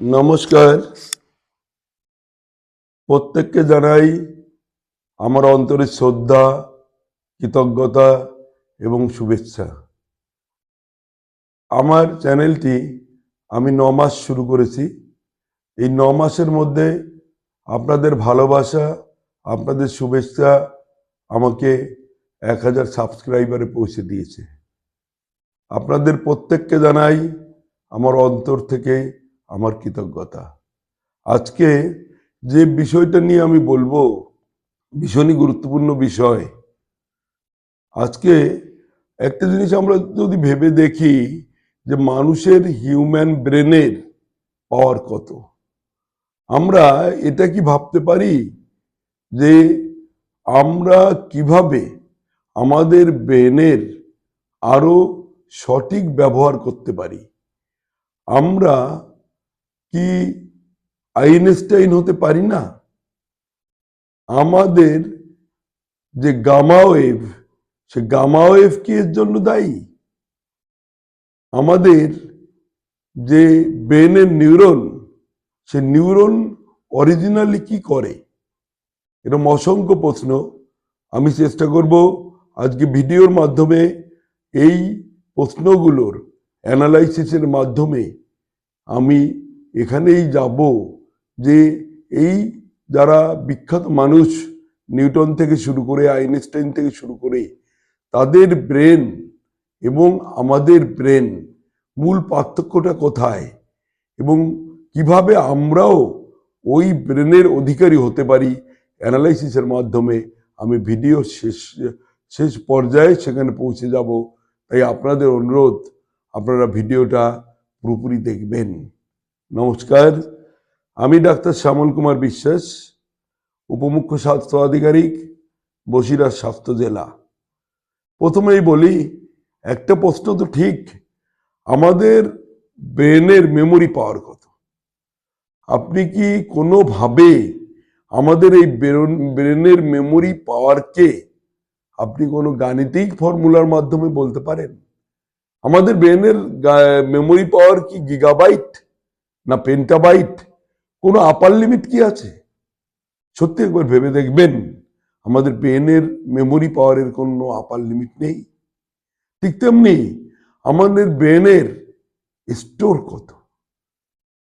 নমস্কার। প্রত্যেককে জানাই আমার অন্তরের শ্রদ্ধা, কৃতজ্ঞতা এবং শুভেচ্ছা। আমার চ্যানেলটি আমি ন মাস শুরু করেছি। এই ন মাসের মধ্যে আপনাদের ভালোবাসা, আপনাদের শুভেচ্ছা আমাকে এক হাজার সাবস্ক্রাইবারে পৌঁছে দিয়েছে। আপনাদের প্রত্যেককে জানাই আমার অন্তর থেকে আমার কৃতজ্ঞতা। আজকে যে বিষয়টা নিয়ে আমি বলব, ভীষণই গুরুত্বপূর্ণ বিষয়। আজকে একটা জিনিস আমরা যদি ভেবে দেখি যে মানুষের হিউম্যান ব্রেনের পাওয়ার কত। আমরা এটা কি ভাবতে পারি যে আমরা কীভাবে আমাদের ব্রেনের আরও সঠিক ব্যবহার করতে পারি? আমরা কি আইনস্টাইন হতে পারি না? আমাদের যে গামা ওয়েভ, সে গামা ওয়েভ কি এর জন্য দায়ী? আমাদের যে ব্রেনের নিউরন, সে নিউরন অরিজিনালি কি করে? এরকম অসংখ্য প্রশ্ন। আমি চেষ্টা করব আজকে ভিডিওর মাধ্যমে এই প্রশ্নগুলোর অ্যানালাইসিসের মাধ্যমে আমি এখানেই যাব যে এই যারা বিখ্যাত মানুষ নিউটন থেকে শুরু করে, আইনস্টাইন থেকে শুরু করে, তাদের ব্রেন এবং আমাদের ব্রেন মূল পার্থক্যটা কোথায়? এবং কীভাবে আমরাও ওই ব্রেনের অধিকারী হতে পারি? অ্যানালাইসিসের মাধ্যমে আমি ভিডিও শেষ শেষ পর্যায়ে সেখানে পৌঁছে যাব। তাই আপনাদের অনুরোধ, আপনারা ভিডিওটা পুরোপুরি দেখবেন। নমস্কার। আমি ডাক্তার শ্যামল কুমার বিশ্বাস, উপমুখ্য স্বাস্থ্য আধিকারিক, বসিরহাট স্বাস্থ্য জেলা। প্রথমেই বলি, একটা প্রশ্ন তো ঠিক, আমাদের ব্রেনের মেমোরি পাওয়ার কত? আপনি কি কোনোভাবে আমাদের এই ব্রেনের মেমোরি পাওয়ারকে আপনি কোনো গাণিতিক ফর্মুলার মাধ্যমে বলতে পারেন? আমাদের ব্রেনের মেমোরি পাওয়ার কি গিগাবাইট? না পেন্টাবাইট কোনো আপার লিমিট কি আছে? সত্যি একবার ভেবে দেখবেন, আমাদের ব্রেনের মেমোরি পাওয়ারের কোনো আপার লিমিট নেই। ঠিক তেমনি আমাদের ব্রেনের স্টোর কত?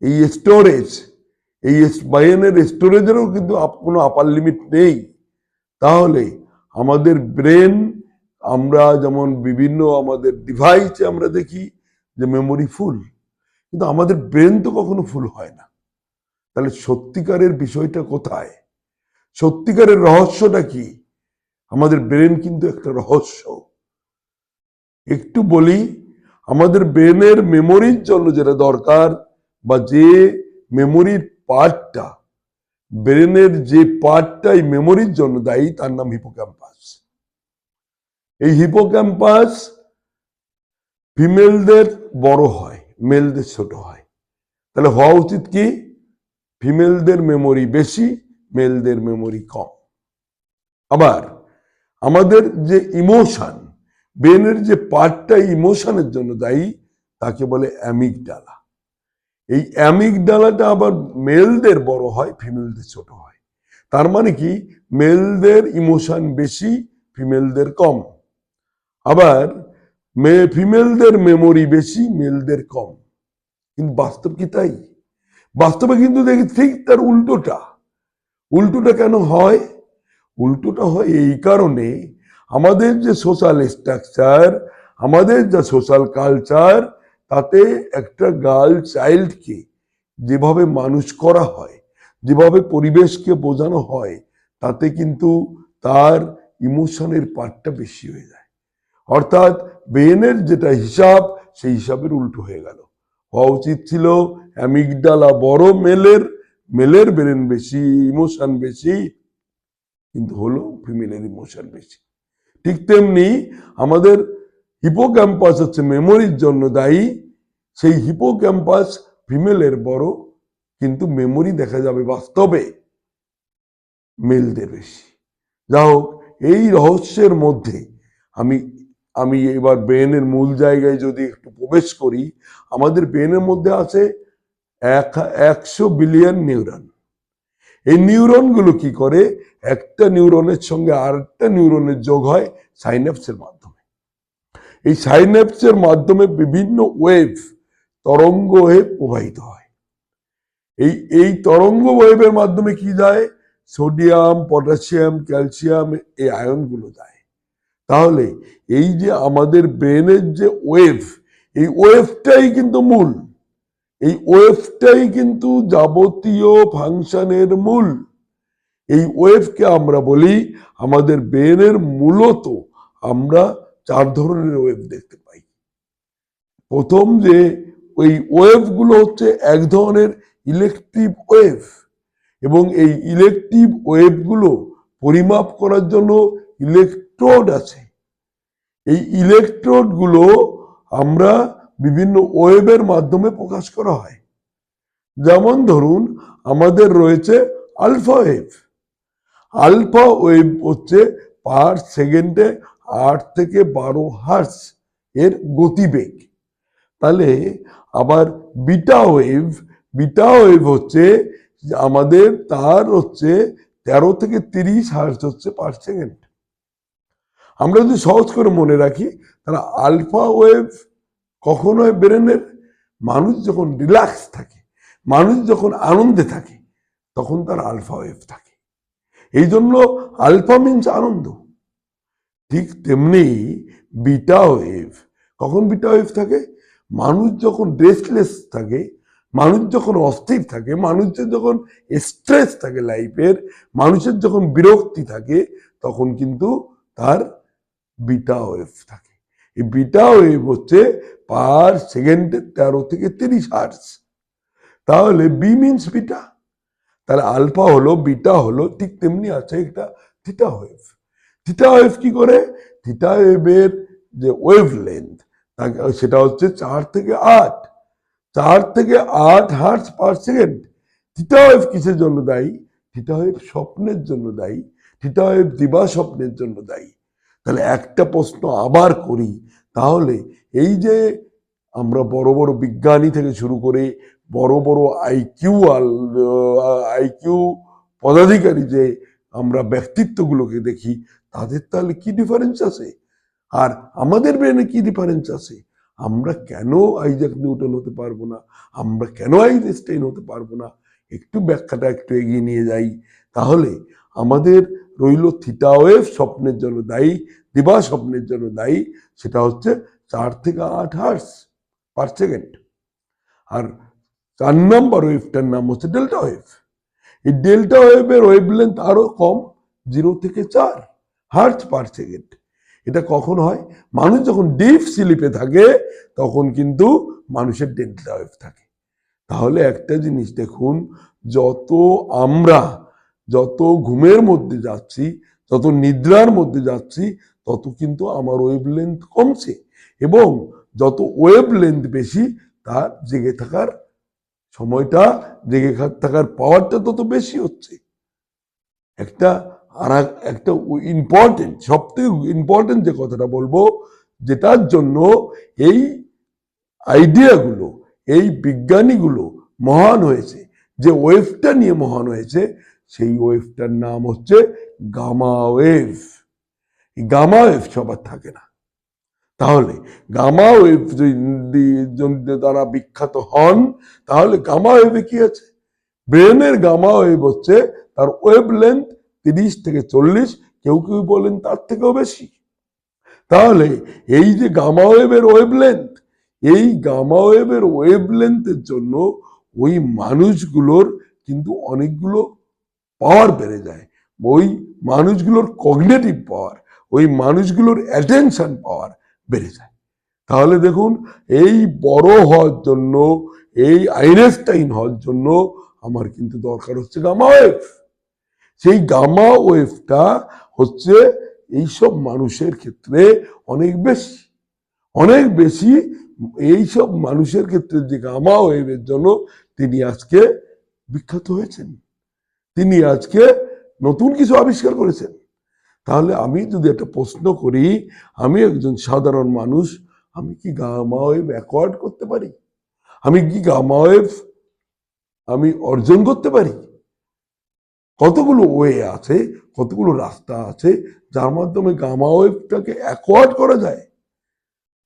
এই স্টোরেজ এই ব্রেনের স্টোরেজেরও কিন্তু কোনো আপার লিমিট নেই। তাহলে আমাদের ব্রেন আমরা যেমন বিভিন্ন আমাদের ডিভাইসে আমরা দেখি যে মেমোরি ফুল কিন্তু আমাদের ব্রেন তো কখনো ফুল হয় না। তাহলে সত্যিকারের বিষয়টা কোথায়? সত্যিকারের রহস্যটা কি? আমাদের ব্রেন কিন্তু একটা রহস্য। একটু বলি, আমাদের ব্রেনের মেমোরির জন্য যেটা দরকার বা যে মেমোরির পার্টটা ব্রেনের যে পার্টটা এই মেমোরির জন্য দায়ী, তার নাম হিপোক্যাম্পাস এই হিপোক্যাম্পাস ফিমেলদের বড় হয়। মেলদের ছোট হয়। তাহলে হওয়া উচিত কি? ফিমেলদের মেমোরি বেশি, মেলদের মেমোরি কম। আবার আমাদের যে ইমোশন, ব্রেনের যে পার্টটা ইমোশনের জন্য দায়ী, তাকে বলে অ্যামিকডালা এই অ্যামিকডালাটা আবার মেলদের বড় হয়, ফিমেলদের ছোট হয়। তার মানে কি? মেলদের ইমোশন বেশি, ফিমেলদের কম। আবার ফিমেলদের মেমোরি বেশি, মেলদের কম। কিন্তু বাস্তব কি তাই? বাস্তবে কিন্তু দেখি ঠিক তার উল্টোটা। উল্টোটা কেন হয়? উল্টোটা হয় এই কারণে আমাদের যে সোশ্যাল স্ট্রাকচার আমাদের যা সোশ্যাল কালচার তাতে একটা গার্ল চাইল্ডকে যেভাবে মানুষ করা হয়, যেভাবে পরিবেশকে বোঝানো হয়, তাতে কিন্তু তার ইমোশনের পার্টটা বেশি হয়ে যায়। অর্থাৎ ব্রেনের যেটা হিসাব, সেই হিসাবের উল্টো হয়ে গেল। হওয়া উচিত ছিল অ্যামিগডালা বড় মেলের মেলের ব্রেন বেশি ইমোশন বেশি, কিন্তু হলো ফিমেলের ইমোশন বেশি। ঠিক তেমনি আমাদের হিপো ক্যাম্পাস হচ্ছে মেমোরির জন্য দায়ী। সেই হিপো ক্যাম্পাস ফিমেলের বড়, কিন্তু মেমোরি দেখা যাবে বাস্তবে মেলদের বেশি। যা এই রহস্যের মধ্যে আমি আমি এবার ব্রেনের মূল জায়গায় যদি একটু প্রবেশ করি, আমাদের ব্রেনের মধ্যে আছে এক, একশো বিলিয়ন নিউরন। এই নিউরনগুলো কি করে? একটা নিউরনের সঙ্গে আরেকটা নিউরনের যোগ হয় সাইন্যাপসের মাধ্যমে। এই সাইন্যাপসের মাধ্যমে বিভিন্ন ওয়েভ তরঙ্গ ওয়েভ প্রবাহিত হয়। এই এই তরঙ্গ ওয়েভের মাধ্যমে কি যায়? সোডিয়াম, পটাশিয়াম, ক্যালসিয়াম, এই আয়নগুলো যায়। তাহলে এই যে আমাদের ব্রেনের যে ওয়েভ, এই ওয়েভটাই কিন্তু মূল। এই ওয়েভটাই কিন্তু যাবতীয় ফাংশনের মূল। এই ওয়েভকে আমরা বলি আমাদের ব্রেনের মূলত আমরা চার ধরনের ওয়েভ দেখতে পাই। প্রথম যে ওই ওয়েভগুলো হচ্ছে এক ধরনের ইলেকট্রিভ ওয়েভ এবং এই ইলেকট্রিভ ওয়েভগুলো পরিমাপ করার জন্য ইলেকট্রোড আছে। এই ইলেকট্রোডগুলো আমরা বিভিন্ন ওয়েবের মাধ্যমে প্রকাশ করা হয়। যেমন ধরুন, আমাদের রয়েছে আলফা ওয়েভ আলফা ওয়েভ হচ্ছে পার সেকেন্ডে আট থেকে বারো হার্স এর গতিবেগ। তাহলে আবার বিটা ওয়েভ বিটা ওয়েভ হচ্ছে আমাদের, তার হচ্ছে তেরো থেকে তিরিশ হার্স হচ্ছে পার সেকেন্ড আমরা যদি সহজ করে মনে রাখি, তাহলে আলফা ওয়েভ কখন হয় ব্রেনের মানুষ যখন রিল্যাক্স থাকে, মানুষ যখন আনন্দে থাকে, তখন তার আলফা ওয়েভ থাকে। এই জন্য আলফা মিনস আনন্দ। ঠিক তেমনি বিটা ওয়েভ, কখন বিটা ওয়েভ থাকে? মানুষ যখন রেস্টলেস থাকে, মানুষ যখন অস্থির থাকে, মানুষের যখন স্ট্রেস থাকে লাইফের মানুষের যখন বিরক্তি থাকে, তখন কিন্তু তার বিটা ওয়েভ থাকে। এই বিটা ওয়েভ হচ্ছে পার সেকেন্ডে তেরো থেকে তিরিশ হার্স তাহলে বি মিনস বিটা। তাহলে আলফা হলো, বিটা হলো, ঠিক তেমনি আছে একটা থিটা ওয়েভ। থিটা ওয়েভ কি করে? থিটা ওয়েভের যে ওয়েভ লেন্থ সেটা হচ্ছে চার থেকে আট। চার থেকে আট hertz per second. Theta wave কিসের জন্য দায়ী? থিটা ওয়েভ স্বপ্নের জন্য দায়ী। থিটা ওয়েভ দিবা স্বপ্নের জন্য দায়ী। তাহলে একটা প্রশ্ন আবার করি, তাহলে এই যে আমরা বড় বড় বিজ্ঞানী থেকে শুরু করে বড় বড় আইকিউ আইকিউ পদাধিকারী যে আমরা ব্যক্তিত্বগুলোকে দেখি, তাদের তাহলে কি ডিফারেন্স আছে? আর আমাদের ব্রেনে কি ডিফারেন্স আছে? আমরা কেন আইজাক নিউটন হতে পারব না? আমরা কেন আইনস্টাইন হতে পারব না? একটু ব্যাখ্যাটা একটু এগিয়ে নিয়ে যাই। তাহলে আমাদের রইল থিটা ওয়েভ, স্বপ্নের জন্য দায়ী, দিবা স্বপ্নের জন্য দায়ী, সেটা হচ্ছে চার থেকে আট হার্স পার সেকেন্ড। আর চার নম্বর ওয়েভটার নাম হচ্ছে ডেল্টা ওয়েভ। এই ডেল্টা ওয়েভের ওয়েভ লেন্থ আরও কম, জিরো থেকে চার হার্স পার সেকেন্ড। এটা কখন হয়? মানুষ যখন ডিপ স্লিপে থাকে, তখন কিন্তু মানুষের ডেল্টা ওয়েভ থাকে। তাহলে একটা জিনিস দেখুন, যত আমরা যত ঘুমের মধ্যে যাচ্ছি, যত নিদ্রার মধ্যে যাচ্ছি, তত কিন্তু আমার ওয়েভ লেন্থ কমছে এবং যত ওয়েভ লেন্থ বেশি, তার জেগে থাকার সময়টা, জেগে থাকার পাওয়ারটা তত বেশি হচ্ছে। একটা আর একটা ইম্পর্টেন্ট সব থেকে ইম্পর্টেন্ট যে কথাটা বলব, যেটার জন্য এই আইডিয়াগুলো এই বিজ্ঞানীগুলো মহান হয়েছে, যে ওয়েভটা নিয়ে মহান হয়েছে সেই ওয়েভটার নাম হচ্ছে গামা ওয়েভ। গামা ওয়েভ সবার থাকে না। তাহলে গামা ওয়েভ যদি তারা বিখ্যাত হন, তাহলে গামা ওয়েভে কি আছে? ব্রেনের গামা ওয়েভ হচ্ছে তার ওয়েভ লেন্থ তিরিশ থেকে চল্লিশ, কেউ কেউ বলেন তার থেকেও বেশি। তাহলে এই যে গামা ওয়েভের ওয়েভ লেন্থ, এই গামা ওয়েভের ওয়েভ লেন্থের জন্য ওই মানুষগুলোর কিন্তু অনেকগুলো পাওয়ার বেড়ে যায়, ওই মানুষগুলোর কগনেটিভ পাওয়ার ওই মানুষগুলোর অ্যাটেনশন পাওয়ার বেড়ে যায়। তাহলে দেখুন, এই বড় হওয়ার জন্য, এই আইনস্টাইন হওয়ার জন্য আমার কিন্তু দরকার হচ্ছে গামা ওয়েভ। সেই গামা ওয়েভটা হচ্ছে এইসব মানুষের ক্ষেত্রে অনেক বেশি। অনেক বেশি এইসব মানুষের ক্ষেত্রে যে গামা ওয়েভের জন্য তিনি আজকে বিখ্যাত হয়েছেন। তিনি আজকে নতুন কিছু আবিষ্কার করেছেন। তাহলে আমি যদি একটা প্রশ্ন করি, আমি একজন সাধারণ মানুষ, আমি কি গামা ওয়েভ অ্যাকোয়ার্ড করতে পারি? আমি কি গামা ওয়েভ আমি অর্জন করতে পারি? কতগুলো ওয়ে আছে, কতগুলো রাস্তা আছে, যার মাধ্যমে গামা ওয়েভটাকে অ্যাকোয়ার্ড করা যায়?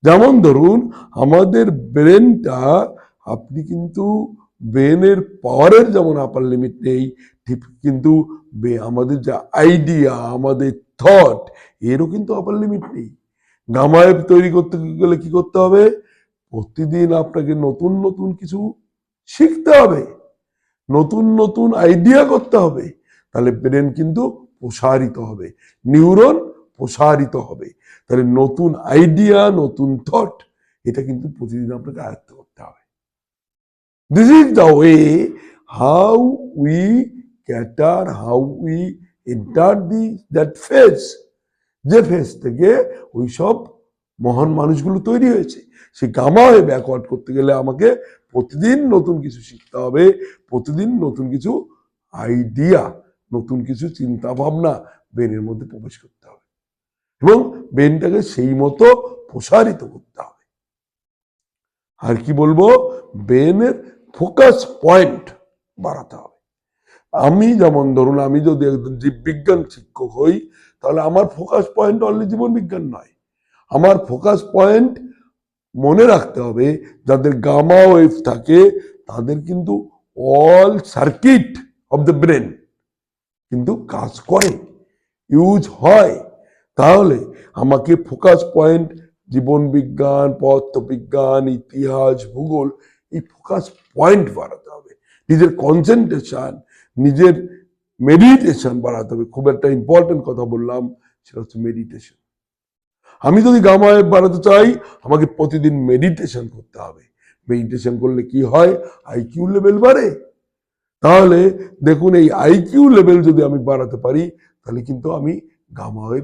যেমন ধরুন, আমাদের ব্রেনটা আপনি কিন্তু ব্রেনের পাওয়ারের যেমন আপার লিমিট নেই, ঠিক কিন্তু আমাদের যে আইডিয়া আমাদের থট এরও কিন্তু আপার লিমিট নেই। গামা তৈরি করতে গেলে কি করতে হবে? প্রতিদিন আপনাকে নতুন নতুন কিছু শিখতে হবে। নতুন নতুন আইডিয়া করতে হবে। তাহলে ব্রেন কিন্তু প্রসারিত হবে। নিউরন প্রসারিত হবে। তাহলে নতুন আইডিয়া নতুন থট এটা কিন্তু প্রতিদিন আপনাকে আয়ত্ত করতে হবে। This is the way how we cater how we enter the that phase যে ফেজ থেকে ওই সব মহান মানুষগুলো তৈরি হয়েছে। সে গামা হয়ে ব্যাকওয়ার্ড করতে গেলে আমাকে প্রতিদিন নতুন কিছু শিখতে হবে, প্রতিদিন নতুন কিছু আইডিয়া নতুন কিছু চিন্তা ভাবনা ব্রেনের মধ্যে প্রবেশ করতে হবে। এবং ব্রেনটাকে সেই মতো প্রসারিত করতে হবে। আর কি বলব? ব্রেনের ফোকাস পয়েন্ট বাড়াতে হবে। আমি যেমন ধরুন, আমি যদি একজন জীববিজ্ঞান শিক্ষক হই, তাহলে আমার ফোকাস পয়েন্ট অনলি জীবন বিজ্ঞান নয়। আমার ফোকাস পয়েন্ট মনে রাখতে হবে, যাদের গামা ওয়েভ থাকে, তাদের কিন্তু all circuit of the brain কিন্তু কাজ করে ইউজ হয়। তাহলে আমাকে ফোকাস পয়েন্ট, জীবন বিজ্ঞান, পদার্থবিজ্ঞান, ইতিহাস, ভূগোল, এই ফোকাস পয়েন্ট বাড়াতে হবে। নিজের কনসেন্ট্রেশন নিজের মেডিটেশন বাড়াতে হবে। খুব একটা ইম্পর্টেন্ট কথা বললাম, সেটা হচ্ছে মেডিটেশন আমি যদি গামায় বাড়াতে চাই, আমাকে প্রতিদিন মেডিটেশন করতে হবে। মেডিটেশন করলে কি হয়? আইকিউ লেভেল বাড়ে। তাহলে দেখুন, এই আইকিউ লেভেল যদি আমি বাড়াতে পারি, তাহলে কিন্তু আমি গামা হয়ে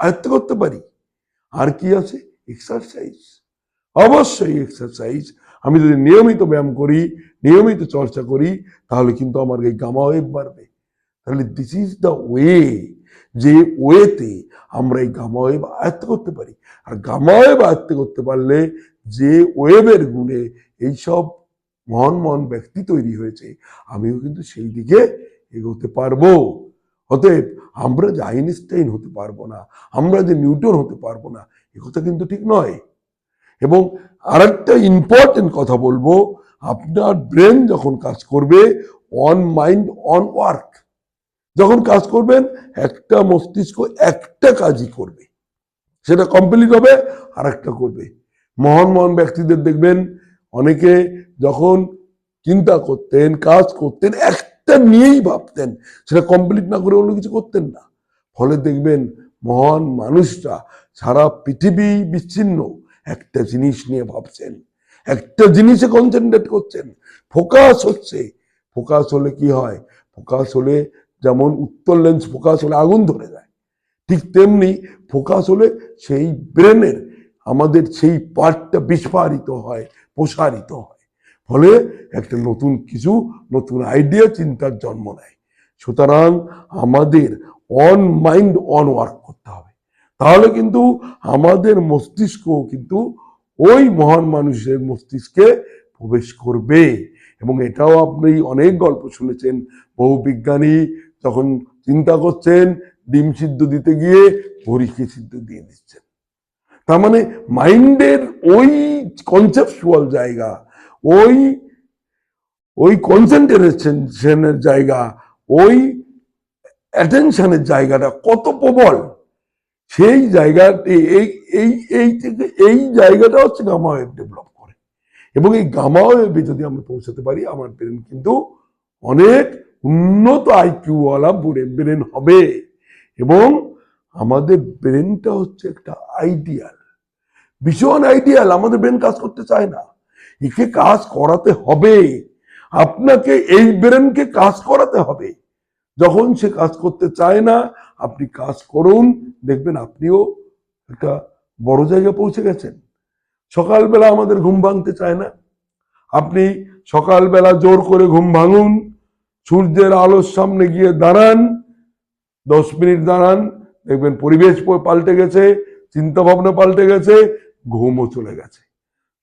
আয়ত্ত করতে পারি। আর কি আছে? এক্সারসাইজ অবশ্যই এক্সারসাইজ আমি যদি নিয়মিত ব্যায়াম করি, নিয়মিত চর্চা করি, তাহলে কিন্তু আমার এই গামা ওয়েভ বাড়বে। তাহলে দিস ইজ দ্য ওয়ে যে ওয়েতে আমরা এই গামা ওয়েভ আয়ত্ত করতে পারি। আর গামা ওয়েভ আয়ত্ত করতে পারলে যে ওয়েবের গুণে এইসব মহান মহান ব্যক্তি তৈরি হয়েছে, আমিও কিন্তু সেই দিকে এগোতে পারব। অতএব আমরা যে আইনস্টাইন হতে পারব না, আমরা যে নিউটন হতে পারব না, এ কথা কিন্তু ঠিক নয়। এবং আরেকটা ইম্পর্টেন্ট কথা বলব, আপনার ব্রেন যখন কাজ করবে অন মাইন্ড অন ওয়ার্ক যখন কাজ করবেন, একটা মস্তিষ্ক একটা কাজই করবে। সেটা কমপ্লিট হবে আর একটা করবে। মহান মহান ব্যক্তিদের দেখবেন, অনেকে যখন চিন্তা করতেন, কাজ করতেন, একটা নিয়েই ভাবতেন, সেটা কমপ্লিট না করে অন্য কিছু করতেন না। ফলে দেখবেন, মহান মানুষরা সারা পৃথিবী বিচ্ছিন্ন একটা জিনিস নিয়ে ভাবছেন, একটা জিনিসে কনসেন্ট্রেট করছেন ফোকাস হচ্ছে। ফোকাস হলে কি হয়? ফোকাস হলে যেমন উত্তর লেন্স ফোকাস হলে আগুন ধরে যায়। ঠিক তেমনি ফোকাস হলে সেই ব্রেনের আমাদের সেই পার্টটা বিস্ফারিত হয়, প্রসারিত হয়। ফলে একটা নতুন কিছু, নতুন আইডিয়া চিন্তার জন্ম নেয়। সুতরাং আমাদের অন মাইন্ড অন ওয়ার্ক করতে হবে। তাহলে কিন্তু আমাদের মস্তিষ্ক কিন্তু ওই মহান মানুষের মস্তিষ্কে প্রবেশ করবে। এবং এটাও আপনি অনেক গল্প শুনেছেন, বহু বিজ্ঞানী যখন চিন্তা করছেন, ডিম সিদ্ধ দিতে গিয়ে হরিকে সিদ্ধ দিয়ে দিচ্ছেন। তার মানে মাইন্ডের ওই কনসেপচুয়াল জায়গা, ওই ওই কনসেন্ট্রেশনের জায়গা, ওই অ্যাটেনশনের জায়গাটা কত প্রবল। সেই জায়গাটি এই এই এই থেকে এই জায়গাটা হচ্ছে গামা ওয়েভ ডেভেলপ করে। এবং এই গামা ওয়েভে যদি আমি পৌঁছাতে পারি, আমার ব্রেন কিন্তু অনেক উন্নত আইকিউওয়ালা ব্রেন হবে। এবং আমাদের ব্রেনটা হচ্ছে একটা আইডিয়াল ভীষণ আইডিয়াল আমাদের ব্রেন কাজ করতে চায় না। একে কাজ করাতে হবে। আপনাকে এই ব্রেনকে কাজ করাতে হবে। যখন সে কাজ করতে চায় না, আপনি কাজ করুন। দেখবেন আপনিও একটা বড় জায়গায় পৌঁছে গেছেন। সকালবেলা আমাদের ঘুম ভাঙতে চায় না। আপনি সকালবেলা জোর করে ঘুম ভাঙুন, সূর্যের আলোর সামনে গিয়ে দাঁড়ান, দশ মিনিট দাঁড়ান, দেখবেন পরিবেশ পাল্টে গেছে চিন্তা ভাবনা পাল্টে গেছে, ঘুমও চলে গেছে।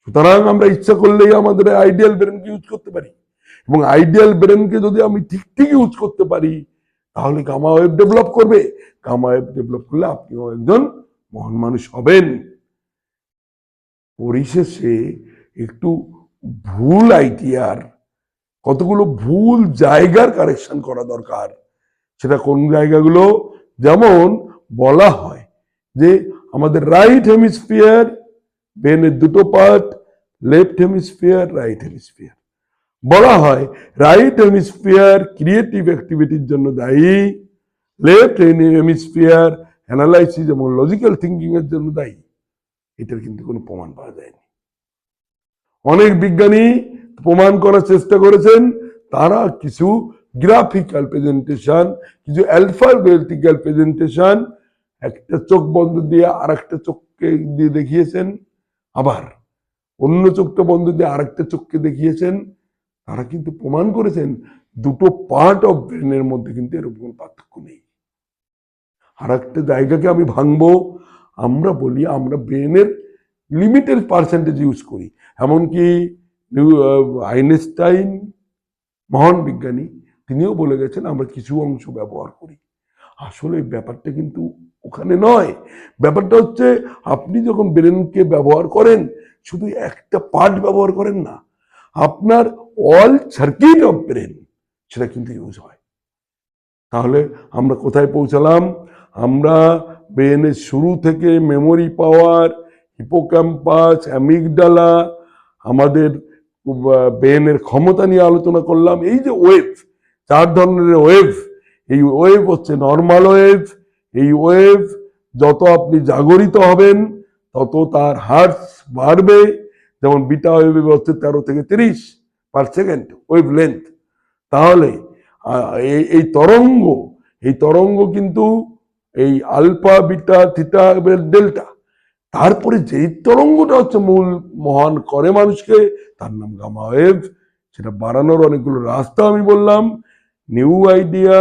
সুতরাং আমরা ইচ্ছা করলেই আমাদের আইডিয়াল ব্রেনকে ইউজ করতে পারি। এবং আইডিয়াল ব্রেনকে যদি আমি ঠিক ঠিক ইউজ করতে পারি, তাহলে গামা ওয়েব ডেভেলপ করবে। গামা ওয়েব ডেভেলপ করলে আপনিও একজন মহান মানুষ হবেন। পরিশেষে একটু ভুল আইটিআর কতগুলো ভুল জায়গার কারেকশন করা দরকার। সেটা কোন জায়গাগুলো? যেমন বলা হয় যে আমাদের রাইট হেমিস্ফিয়ার ব্রেনের দুটো part left hemisphere right hemisphere বলা হয় রাইট হেমিস্ফিয়ার ক্রিয়েটিভ অ্যাক্টিভিটির জন্য দায়ী। লেফট হেমিস্ফিয়ার অ্যানালাইসিস এবং লজিক্যাল থিঙ্কিং এর জন্য দায়ী। এটার কিন্তু কোনো প্রমাণ পাওয়া যায়নি। অনেক বিজ্ঞানী প্রমাণ করার চেষ্টা করেছেন, তারা কিছু গ্রাফিক্যাল প্রেজেন্টেশন কিছু অ্যালফাবেটিক্যাল প্রেজেন্টেশন একটা চোখ বন্ধ দিয়ে আর একটা চোখকে দিয়ে দেখিয়েছেন, আবার অন্য চোখটা বন্ধ দিয়ে আরেকটা চোখকে দেখিয়েছেন। তারা কিন্তু প্রমাণ করেছেন দুটো পার্ট অফ ব্রেনের মধ্যে কিন্তু এরকম কোনো পার্থক্য নেই। আর একটা জায়গাকে আমি ভাঙবো, আমরা বলি আমরা ব্রেনের লিমিটেড পার্সেন্টেজ ইউজ করি। এমনকি আইনস্টাইন মহান বিজ্ঞানী তিনিও বলে গেছেন, আমরা কিছু অংশ ব্যবহার করি। আসলে ব্যাপারটা কিন্তু ওখানে নয়। ব্যাপারটা হচ্ছে, আপনি যখন ব্রেনকে ব্যবহার করেন, শুধু একটা পার্ট ব্যবহার করেন না আপনার অল সার্কিট অফ ব্রেন সেটা কিন্তু ইউজ হয়। তাহলে আমরা কোথায় পৌঁছালাম? আমরা ব্রেনের শুরু থেকে মেমোরি পাওয়ার হিপোক্যাম্পাস অ্যামিগডালা আমাদের ব্রেনের ক্ষমতা নিয়ে আলোচনা করলাম। এই যে ওয়েভ চার ধরনের ওয়েভ এই ওয়েভ হচ্ছে নর্মাল ওয়েভ এই ওয়েভ যত আপনি জাগরিত হবেন, তত তার হার্টস বাড়বে। যেমন বিটা ওয়েভ হচ্ছে তেরো থেকে তিরিশ পার সেকেন্ড ওয়েভ লেন্থ। তাহলে এই তরঙ্গ এই তরঙ্গ কিন্তু এই আলফা, বিটা, থিটা ডেল্টা, তারপরে যেই তরঙ্গটা হচ্ছে মূল মহান করে মানুষকে, তার নাম গামা ওয়েভ, সেটা বাড়ানোর অনেকগুলো রাস্তা আমি বললাম, new idea,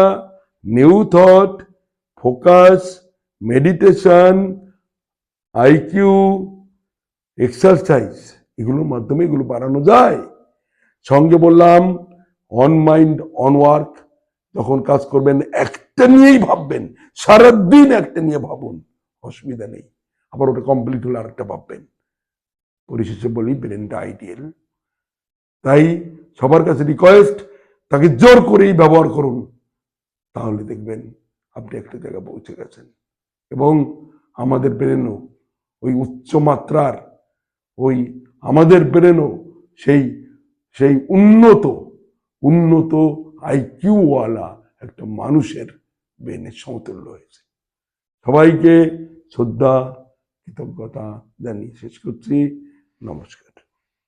new thought, focus, meditation, IQ, exercise. এগুলোর মাধ্যমে এগুলো বাড়ানো যায়। সঙ্গে বললাম অন মাইন্ড অন ওয়ার্ক যখন কাজ করবেন, একটা নিয়েই ভাববেন, সারাদিন একটা নিয়ে ভাবুন, অসুবিধা নেই। আবার ওটা কমপ্লিট হলে আরেকটা ভাববেন। পরিশেষে বলি, ব্রেনটা আইডিয়াল তাই সবার কাছে রিকোয়েস্ট তাকে জোর করেই ব্যবহার করুন। তাহলে দেখবেন আপনি একটা জায়গায় পৌঁছে গেছেন। এবং আমাদের ব্রেনও ওই উচ্চ মাত্রার ওই আমাদের ব্রেনও সেই সেই উন্নত উন্নত আইকিউওয়ালা একটা মানুষের ব্রেনের সমতুল্য হয়েছে। সবাইকে শ্রদ্ধা, কৃতজ্ঞতা জানিয়ে শেষ করছি। নমস্কার।